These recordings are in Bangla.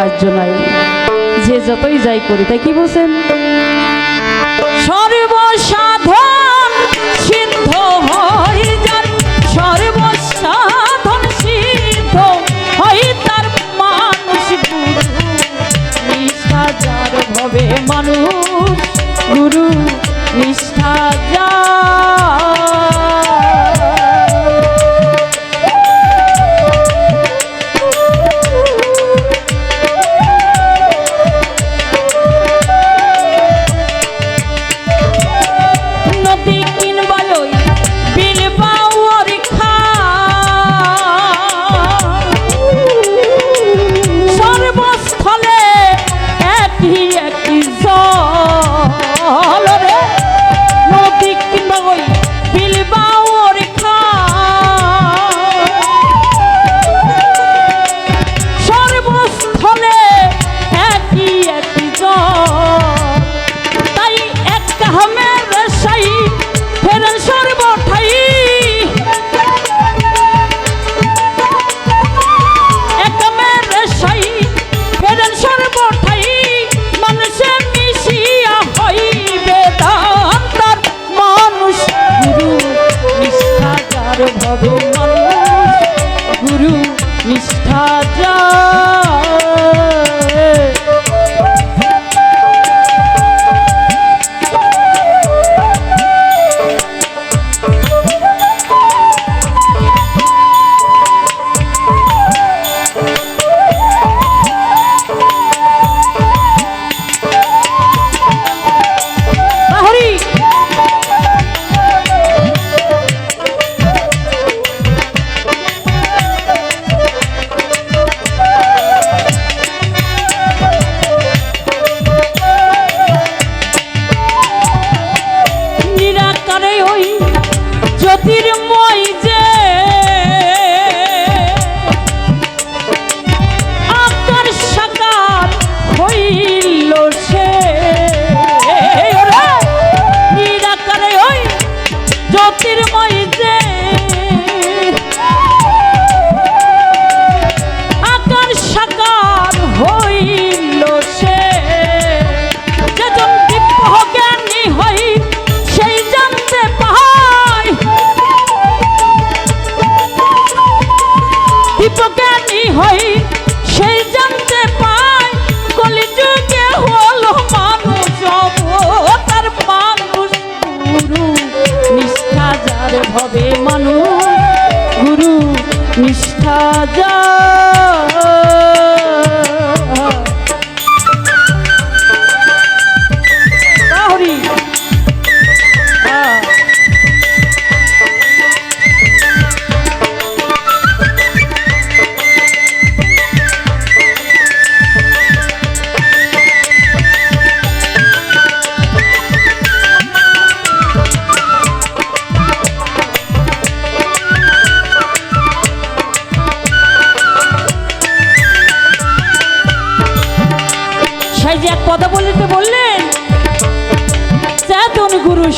কার্য নাই। যে যতই যাই করি তাই কি বলছেন? সর্বসাধন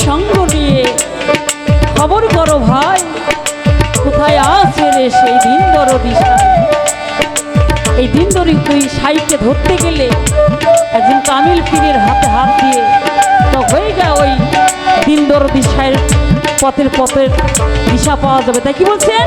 সঙ্গ নিয়ে। খবর করো ভাই, কোথায় আছে রে সেই দিন বড় দিশা? এই দিন ধরে তুই সাইকে ধরতে গেলে একজন তামিল পীরের হাতে হাত দিয়ে তো হয়ে যা ওই দিন দর দিশায়ের পথের পথের দিশা পাওয়া যাবে। তাই কি বলছেন?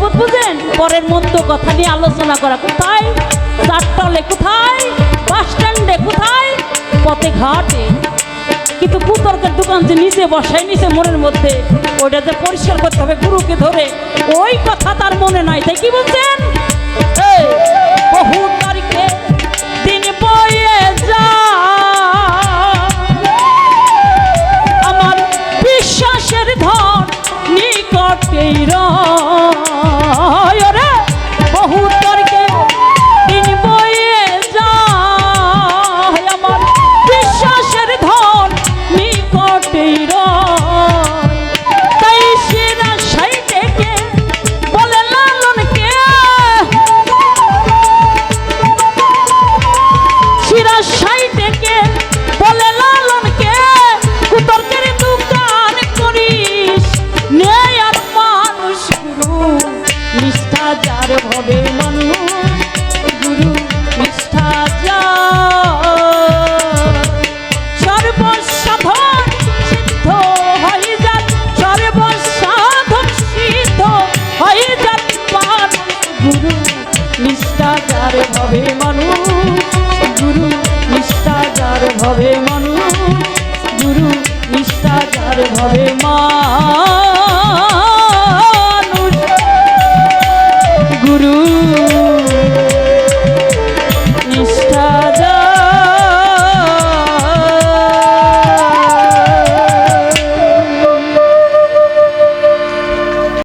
গিবত বুঝেন? পরের মন্দ কথা নিয়ে আলোচনা করা কোথায়? চারটলে কোথায়? বাস স্ট্যান্ডে কোথায়? পথে ঘাটে। কিন্তু কুতর্কের দোকান যে নিচে বসায়, নিচে মনের মধ্যে, ওইটা যে পরিষ্কার করতে হবে গুরুকে ধরে, ওই কথা তার মনে নাই, তাই কি বলছেন? বহু তারিখে দিন বয়ে যা আমার বিশ্বাসের ধন নিকটেই রয়। যার ভবে মানুষ গুরু নিষ্ঠা যার ভবে মানুষ গুরু নিষ্ঠা যার ভবে